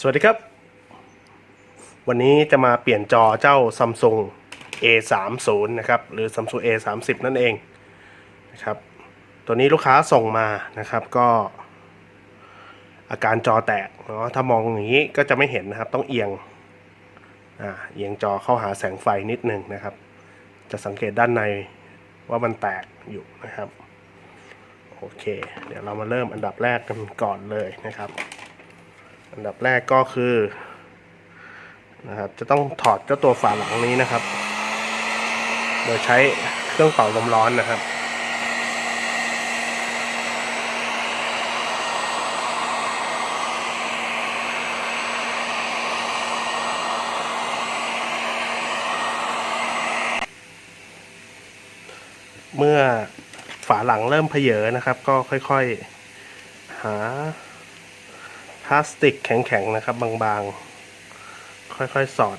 สวัสดีครับ วันนี้จะมาเปลี่ยนจอเจ้า Samsung A30 นะครับ หรือ Samsung A30 นั่นเองนะครับ ตัวนี้ลูกค้าส่งมานะครับก็ อาการจอแตกเนาะถ้ามองอย่างนี้ก็จะไม่เห็นนะครับ ต้องเอียงอ่าเอียงจอเข้าหาแสงไฟนิดนึงนะครับ จะสังเกตด้านในว่ามันแตกอยู่นะครับ โอเค เดี๋ยวเรามาเริ่มอันดับแรกกันก่อนเลยนะครับ อันดับแรกก็คือนะครับจะต้องถอดเจ้าตัวฝาหลังนี้นะครับ โดยใช้เครื่องเป่าลมร้อนนะครับเมื่อฝาหลังเริ่มเพเยอนะครับ ก็ค่อยๆ หา พลาสติกแข็งๆนะครับ บางๆ ค่อยๆสอด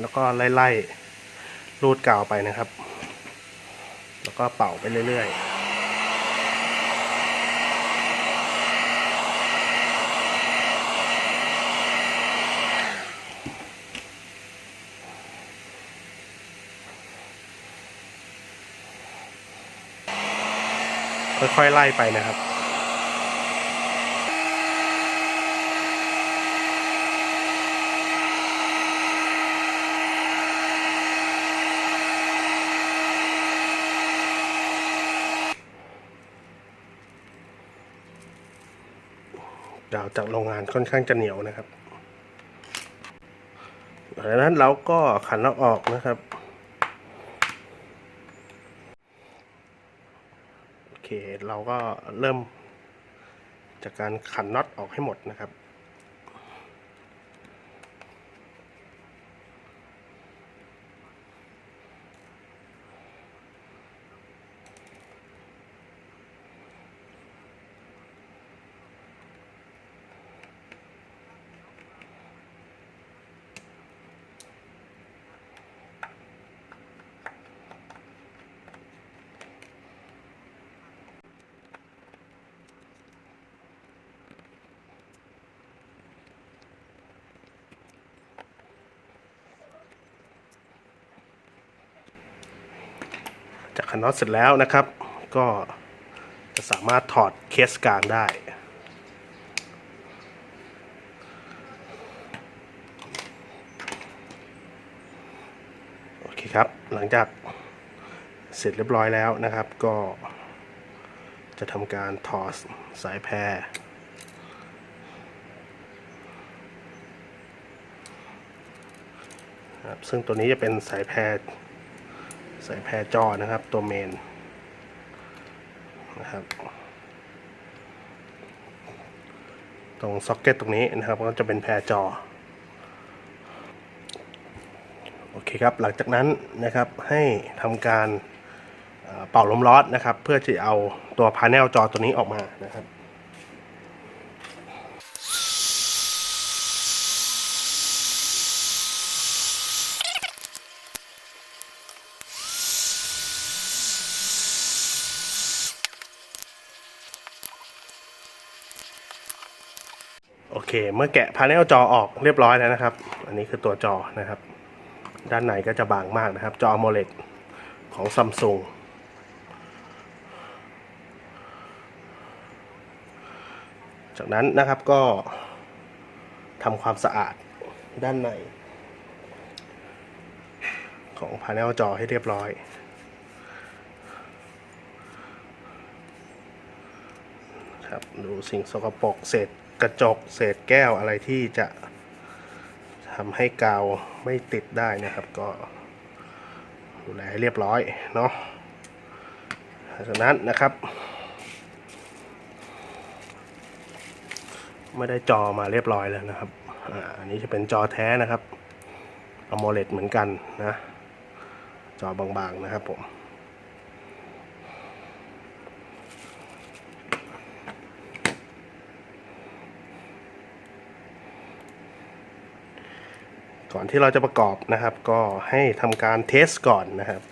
แล้วก็ไล่ๆรูดกาวไปนะครับ แล้วก็เป่าไปเรื่อยๆค่อยๆไล่ไปนะครับ ดาวจากโรงงานค่อนข้างจะเหนียวนะครับดังนั้นเราก็ขันเราออกนะครับ โอเคเราก็เริ่มจากการขันน็อตออกให้หมดนะครับ จากขันน็อตเสร็จแล้วนะครับ ก็จะสามารถถอดเคสกลางได้โอเคครับ หลังจากเสร็จเรียบร้อยแล้วนะครับ ก็จะทำการถอดสายแพรครับซึ่งตัวนี้จะเป็นสายแพร ใสายแพรจอนะครับ ตัวเมนนะครับ ตรงซ็อกเก็ตตรงนี้นะครับก็จะเป็นแพรจอโอเคครับหลังจากนั้นนะครับให้ทำการเป่าลมร้อนนะครับ เพื่อที่เอาตัวพาเนลจอตัวนี้ออกมานะครับ อเค เมื่อแกะพาเนลจอออกเรียบร้อยแล้วนะครับ อันนี้คือตัวจอนะครับ ด้านในก็จะบางมากนะครับ จอ AMOLED ของซัมซุงจากนั้นนะครับก็ทำความสะอาดด้านใน ของพาเนลจอให้เรียบร้อยครับดูสิ่งสกปรกเศษ กระจกเศษแก้วอะไรที่จะทำให้กาวไม่ติดได้นะครับ ก็ดูแลให้เรียบร้อยเนาะจากนั้นนะครับ ไม่ได้จอมาเรียบร้อยแล้วนะครับอันนี้จะเป็นจอแท้นะครับ AMOLED เหมือนกันนะ จอบางๆนะครับผม ก่อนที่เราจะประกอบนะครับ ก็ให้ทำการเทสก่อนนะครับ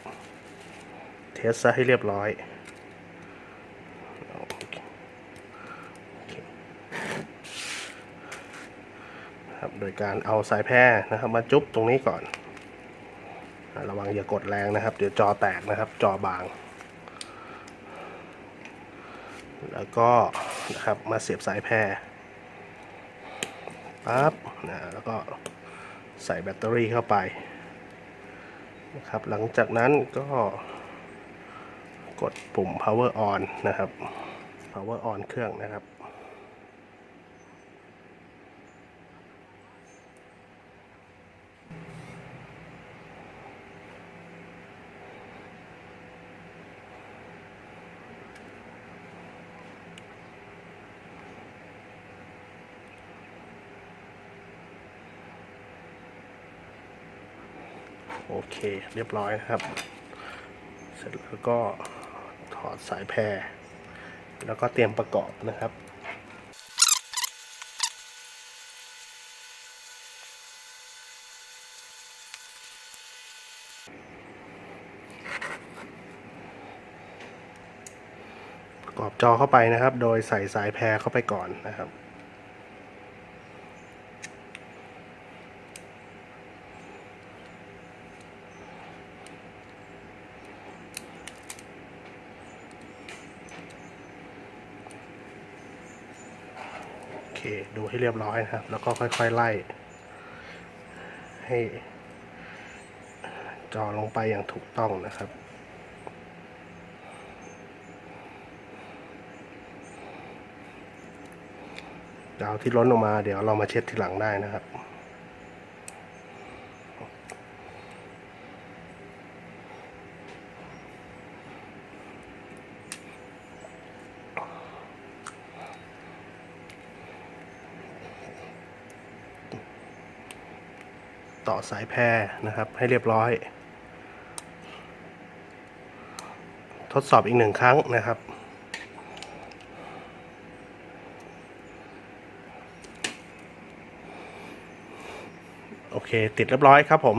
เทสซะให้เรียบร้อยครับโดยการเอาสายแพร่นะครับ มาจุ๊บตรงนี้ก่อน ระวังอย่ากดแรงนะครับ เดี๋ยวจอแตกนะครับ จอบาง แล้วก็นะครับมาเสียบสายแพร่ปั๊บนะแล้วก็ ใส่แบตเตอรี่เข้าไปนะครับหลังจากนั้นก็กดปุ่ม power on นะครับ power on เครื่องนะครับ โอเคเรียบร้อยนะครับ เสร็จแล้วก็ถอดสายแพร แล้วก็เตรียมประกอบนะครับประกอบจอเข้าไปนะครับ โดยใส่สายแพรเข้าไปก่อนนะครับ ดูให้เรียบร้อยนะครับ แล้วก็ค่อยๆไล่ ให้จอลงไปอย่างถูกต้องนะครับดาวที่ล้นออกมาเดี๋ยวเรามาเช็ดทีหลังได้นะครับ ต่อสายแพรนะครับ ให้เรียบร้อย ทดสอบอีกหนึ่งครั้งนะครับโอเค ติดเรียบร้อยครับผม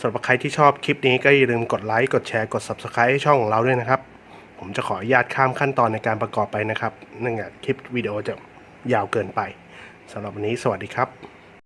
สำหรับใครที่ชอบคลิปนี้ก็อย่าลืมกดไลค์ กดแชร์ กด Subscribe ให้ช่องของเราด้วยนะครับ ผมจะขออนุญาตข้ามขั้นตอนในการประกอบไปนะครับ เนื่องจากคลิปวิดีโอจะยาวเกินไปสำหรับวันนี้สวัสดีครับ